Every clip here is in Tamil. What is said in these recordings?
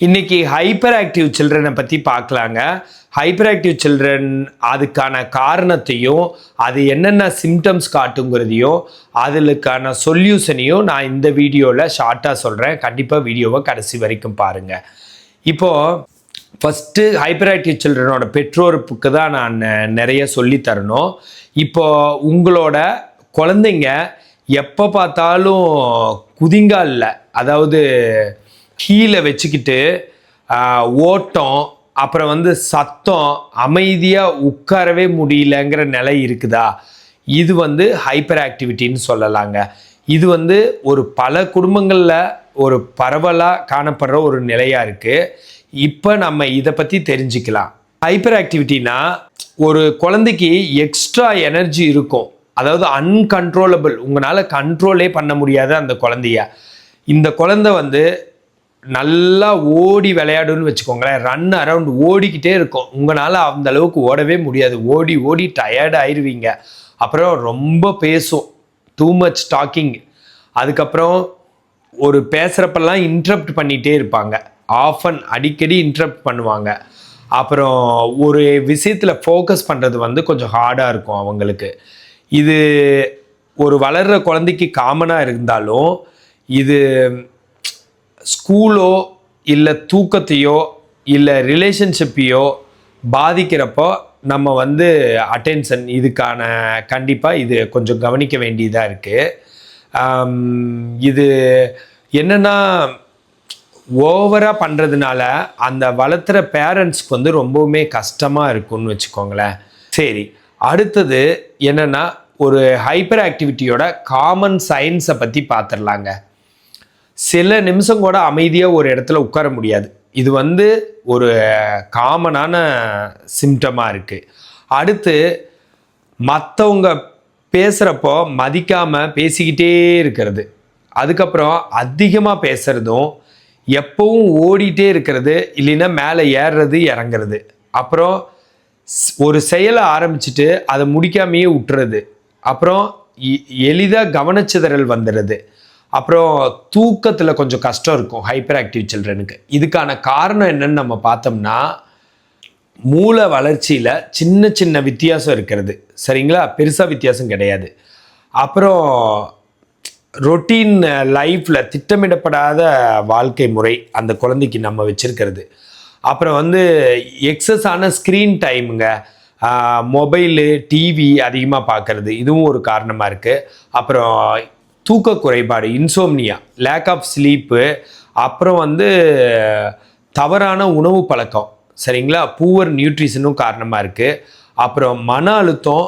இன்னைக்கு ஹைப்பர் ஆக்டிவ் சில்ட்ரனை பற்றி பார்க்கலாங்க. ஹைப்பர் ஆக்டிவ் சில்ட்ரன் அதுக்கான காரணத்தையும் அது என்னென்ன சிம்டம்ஸ் காட்டுங்கிறதையும் அதுக்கான சொல்யூஷனையும் நான் இந்த வீடியோவில் ஷார்ட்டாக சொல்கிறேன் கண்டிப்பாக வீடியோவை கடைசி வரைக்கும் பாருங்கள் இப்போது ஃபஸ்ட்டு ஹைப்பர் ஆக்டிவ் சில்ட்ரனோட பெற்றோருக்கு தான் நான் நிறைய சொல்லி தரணும். இப்போது உங்களோட குழந்தைங்க எப்போ பார்த்தாலும் குதிங்காலில் அதாவது கீழே வச்சுக்கிட்டு ஓட்டம் அப்புறம் வந்து சத்தம் அமைதியாக உட்காரவே முடியலங்கிற நிலை இருக்குதா? இது வந்து ஹைப்பர் ஆக்டிவிட்டின்னு சொல்லலாங்க. இது வந்து ஒரு பல குடும்பங்களில் ஒரு பரவலாக காணப்படுற ஒரு நிலையாக இருக்குது இப்போ நம்ம இதை பற்றி தெரிஞ்சுக்கலாம். ஹைப்பர் ஆக்டிவிட்டினா ஒரு குழந்தைக்கு எக்ஸ்ட்ரா எனர்ஜி இருக்கும். அதாவது அன்கண்ட்ரோலபிள் உங்களால் கண்ட்ரோலே பண்ண முடியாத அந்த குழந்தைய. இந்த குழந்தை வந்து நல்லா ஓடி விளையாடுன்னு வச்சுக்கோங்களேன் ரன் அரவுண்ட் ஓடிக்கிட்டே இருக்கும். உங்களால் அந்த அளவுக்கு ஓடவே முடியாது. ஓடி ஓடி டயர்ட் ஆயிடுவீங்க அப்புறம் ரொம்ப பேசும். டூ மச் டாக்கிங் அதுக்கப்புறம் ஒரு பேசுகிறப்பெல்லாம் இன்ட்ரப்ட் பண்ணிகிட்டே இருப்பாங்க. ஆஃபன் அடிக்கடி இன்ட்ரப்ட் பண்ணுவாங்க. அப்புறம் ஒரு விஷயத்தில் ஃபோக்கஸ் பண்ணுறது வந்து கொஞ்சம் ஹார்டாக இருக்கும் அவங்களுக்கு. இது ஒரு வளர்கிற குழந்தைக்கு காமனாக இருந்தாலும் இது ஸ்கூலோ இல்லை தூக்கத்தையோ இல்லை ரிலேஷன்ஷிப்பையோ பாதிக்கிறப்போ நம்ம வந்து அட்டென்ஷன் இதுக்கான கண்டிப்பாக இது கொஞ்சம் கவனிக்க வேண்டியதாக இருக்குது இது என்னென்னா ஓவராக பண்ணுறதுனால அந்த வளர்த்துற பேரண்ட்ஸ்க்கு வந்து ரொம்பவுமே கஷ்டமாக இருக்கும்னு வச்சுக்கோங்களேன். சரி அடுத்தது என்னென்னா ஒரு ஹைப்பர் ஆக்டிவிட்டியோட காமன் சயின்ஸை பற்றி பார்த்துடலாங்க சில நிமிஷம் கூட அமைதியாக ஒரு இடத்துல உட்கார முடியாது. இது வந்து ஒரு காமனான சிம்டமாக இருக்குது அடுத்து மற்றவங்க பேசுகிறப்போ மதிக்காமல் பேசிக்கிட்டே இருக்கிறது. அதுக்கப்புறம் அதிகமாக பேசுகிறதும் எப்பவும் ஓடிட்டே இருக்கிறது இல்லைன்னா மேலே ஏறுறது இறங்குறது. அப்புறம் ஒரு செயலை ஆரம்பிச்சுட்டு அதை முடிக்காமையே விட்டுறது அப்புறம் எளிதாக கவனச்சிதறல் வந்துடுது அப்புறம் தூக்கத்தில் கொஞ்சம் கஷ்டம் இருக்கும் ஹைப்பர் ஆக்டிவ் சில்ட்ரனுக்கு இதுக்கான காரணம் என்னன்னு நம்ம பார்த்தோம்னா மூளை வளர்ச்சியில் சின்ன சின்ன வித்தியாசம் இருக்கிறது. சரிங்களா? பெருசாக வித்தியாசம் கிடையாது. அப்புறம் ரொட்டீன் லைஃப்பில் திட்டமிடப்படாத வாழ்க்கை முறை அந்த குழந்தைக்கு நம்ம வச்சுருக்கிறது. அப்புறம் வந்து எக்ஸஸ் ஆன ஸ்க்ரீன் டைமுங்க மொபைலு டிவி அதிகமாக பார்க்கறது. இதுவும் ஒரு காரணமாக இருக்குது அப்புறம் தூக்க குறைபாடு இன்சோம்னியா லேக் ஆஃப் ஸ்லீப்பு அப்புறம் வந்து தவறான உணவு பழக்கம். சரிங்களா? பூவர் நியூட்ரிஷனும் காரணமாக இருக்குது அப்புறம் மன அழுத்தம்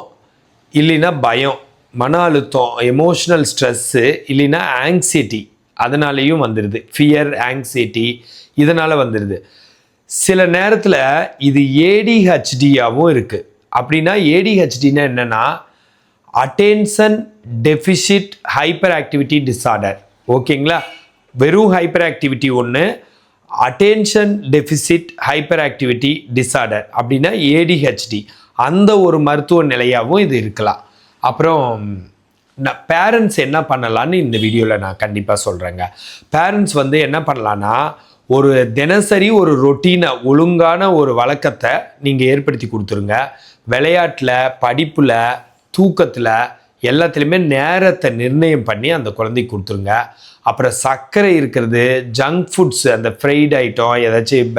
இல்லைன்னா பயம். மன அழுத்தம் எமோஷ்னல் ஸ்ட்ரெஸ்ஸு இல்லைன்னா ஆங்ஸைட்டி அதனாலேயும் வந்துடுது ஃபியர் ஆங்ஸைட்டி இதனால் வந்துடுது சில நேரத்தில் இது ஏடிஹெச்டியாகவும் இருக்குது அப்படின்னா ஏடிஹெச்டின்னா என்னென்னா attention deficit hyperactivity disorder ஓகேங்களா வெறும் ஹைப்பர் ஆக்டிவிட்டி ஒன்று attention deficit hyperactivity disorder அப்படின்னா ஏடிஹெச்டி அந்த ஒரு மருத்துவ நிலையாகவும் இது இருக்கலாம். அப்புறம் நான் பேரண்ட்ஸ் என்ன பண்ணலான்னு இந்த வீடியோவில் நான் கண்டிப்பாக சொல்கிறேங்க பேரண்ட்ஸ் வந்து என்ன பண்ணலான்னா ஒரு தினசரி ஒரு ரொட்டீனை ஒழுங்கான ஒரு வழக்கத்தை நீங்கள் ஏற்படுத்தி கொடுத்துருங்க. விளையாட்டில் படிப்பில் தூக்கத்தில் எல்லாத்துலேயுமே நேரத்தை நிர்ணயம் பண்ணி அந்த குழந்தைக்கு கொடுத்துருங்க. அப்புறம் சர்க்கரை இருக்கிறது ஜங்க் ஃபுட்ஸ் அந்த ஃப்ரைட் ஐட்டம் ஏதாச்சும்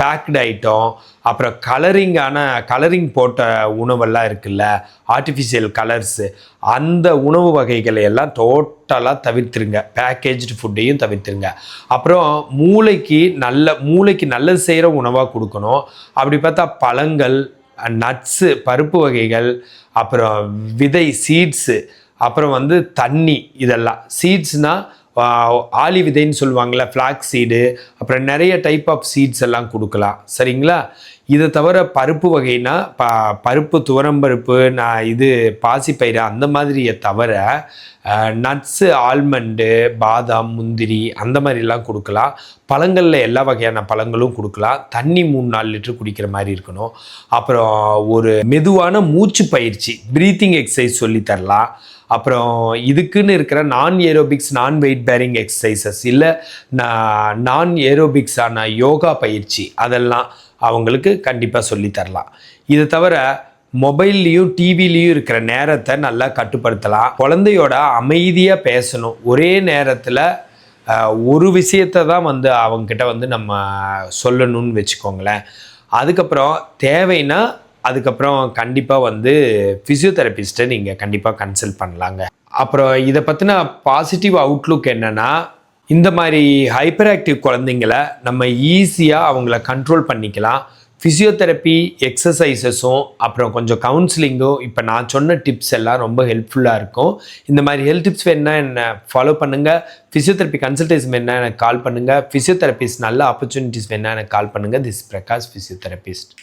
பேக்டு ஐட்டம் அப்புறம் கலரிங்கான கலரிங் போட்ட உணவெல்லாம் இருக்குல்ல ஆர்டிஃபிஷியல் கலர்ஸு அந்த உணவு வகைகளை எல்லாம் டோட்டலாக தவிர்த்துருங்க. பேக்கேஜ்டு ஃபுட்டையும் தவிர்த்துருங்க. அப்புறம் மூளைக்கு நல்ல மூளைக்கு நல்லது செய்கிற உணவாக கொடுக்கணும். அப்படி பார்த்தா பழங்கள் நட்ஸு பருப்பு வகைகள் அப்புறம் விதை சீட்ஸு அப்புறம் வந்து தண்ணி இதெல்லாம். சீட்ஸ்னால் ஆலி விதைன்னு சொல்லுவாங்கள்ல ஃப்ளாக் சீடு அப்புறம் நிறைய டைப் ஆஃப் சீட்ஸ் எல்லாம் கொடுக்கலாம். சரிங்களா? இதை தவிர பருப்பு வகைனா ப பருப்பு துவரம்பருப்பு நான் இது பாசிப்பயிறு அந்த மாதிரியை தவிர நட்ஸு ஆல்மண்டு பாதாம் முந்திரி அந்த மாதிரிலாம் கொடுக்கலாம். பழங்களில் எல்லா வகையான பழங்களும் கொடுக்கலாம். தண்ணி மூணு நாலு லிட்டர் குடிக்கிற மாதிரி இருக்கணும். அப்புறம் ஒரு மெதுவான மூச்சு பயிற்சி ப்ரீத்திங் எக்ஸசைஸ் சொல்லி தரலாம். அப்புறம் இதுக்குன்னு இருக்கிற நான் ஏரோபிக்ஸ் நான் வெயிட் பேரிங் எக்ஸசைசஸ் இல்லை நான் ஏரோபிக்ஸான யோகா பயிற்சி அதெல்லாம் அவங்களுக்கு கண்டிப்பாக சொல்லி தரலாம். இதை தவிர மொபைல்லையும் டிவிலையும் இருக்கிற நேரத்தை நல்லா கட்டுப்படுத்தலாம். குழந்தையோட அமைதியாக பேசணும். ஒரே நேரத்தில் ஒரு விஷயத்தை தான் வந்து அவங்கக்கிட்ட வந்து நம்ம சொல்லணும்னு வச்சுக்கோங்களேன். அதுக்கப்புறம் தேவைன்னா அதுக்கப்புறம் கண்டிப்பாக வந்து ஃபிசியோதெரபிஸ்ட்டை நீங்கள் கண்டிப்பாக கன்சல்ட் பண்ணலாங்க. அப்புறம் இதை பற்றின பாசிட்டிவ் அவுட்லுக் என்னென்னா இந்த மாதிரி ஹைப்பர் ஆக்டிவ் குழந்தைங்கள நம்ம ஈஸியாக அவங்கள கண்ட்ரோல் பண்ணிக்கலாம். ஃபிசியோதெரப்பி எக்ஸசைசஸும் அப்புறம் கொஞ்சம் கவுன்சிலிங்கும் இப்போ நான் சொன்ன டிப்ஸ் எல்லாம் ரொம்ப ஹெல்ப்ஃபுல்லாக இருக்கும். இந்த மாதிரி ஹெல்த் டிப்ஸ் வேணுன்னா என்ன ஃபாலோ பண்ணுங்கள் ஃபிசியோதெரப்பி கன்சல்டேஷன் வேணா எனக்கு கால் பண்ணுங்கள் ஃபிசியோதெரபிஸ்ட் நல்ல ஆப்பர்ச்சுனிட்டிஸ் வேணா எனக்கு கால் பண்ணுங்கள் திஸ் பிரகாஷ் ஃபிசியோதெரபிஸ்ட்